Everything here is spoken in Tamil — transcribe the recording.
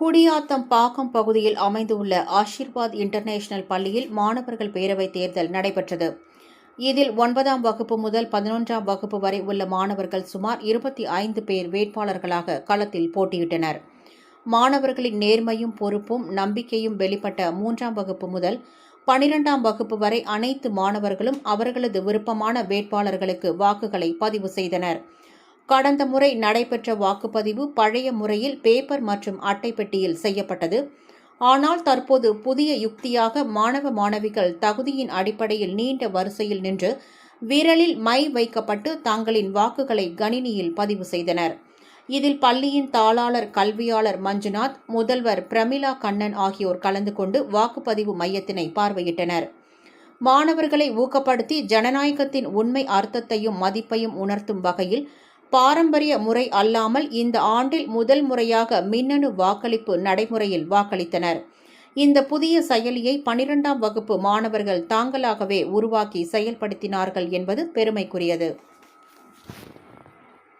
குடியாத்தம் பாக்கம் பகுதியில் அமைந்துள்ள ஆஷிர்வாத் இன்டர்நேஷனல் பள்ளியில் மாணவர்கள் பேரவைத் தேர்தல் நடைபெற்றது. இதில் ஒன்பதாம் வகுப்பு முதல் பதினொன்றாம் வகுப்பு வரை உள்ள மாணவர்கள் சுமார் இருபத்தி ஐந்து பேர் வேட்பாளர்களாக களத்தில் போட்டியிட்டனர். மாணவர்களின் நேர்மையும் பொறுப்பும் நம்பிக்கையும் வெளிப்பட்ட மூன்றாம் வகுப்பு முதல் பனிரெண்டாம் வகுப்பு வரை அனைத்து மாணவர்களும் அவர்களது விருப்பமான வேட்பாளர்களுக்கு வாக்குகளை பதிவு செய்தனர். கடந்த முறை நடைபெற்ற வாக்குப்பதிவு பழைய முறையில் பேப்பர் மற்றும் அட்டை பெட்டியில் செய்யப்பட்டது. ஆனால் தற்போது புதிய யுக்தியாக மாணவ மாணவிகள் தகுதியின் அடிப்படையில் நீண்ட வரிசையில் நின்று விரலில் மை வைக்கப்பட்டு தங்களின் வாக்குகளை கணினியில் பதிவு செய்தனர். இதில் பள்ளியின் தாளாளர் கல்வியாளர் மஞ்சுநாத் முதல்வர் பிரமிளா கண்ணன் ஆகியோர் கலந்து கொண்டு வாக்குப்பதிவு மையத்தினை பார்வையிட்டனர். மாணவர்களை ஊக்கப்படுத்தி ஜனநாயகத்தின் உண்மை அர்த்தத்தையும் மதிப்பையும் உணர்த்தும் வகையில் பாரம்பரிய முறை அல்லாமல் இந்த ஆண்டில் முதல் முறையாக மின்னணு வாக்களிப்பு நடைமுறையில் வாக்களித்தனர். இந்த புதிய செயலியை பனிரெண்டாம் வகுப்பு மாணவர்கள் தாங்களாகவே உருவாக்கி செயல்படுத்தினார்கள் என்பது பெருமைக்குரியது.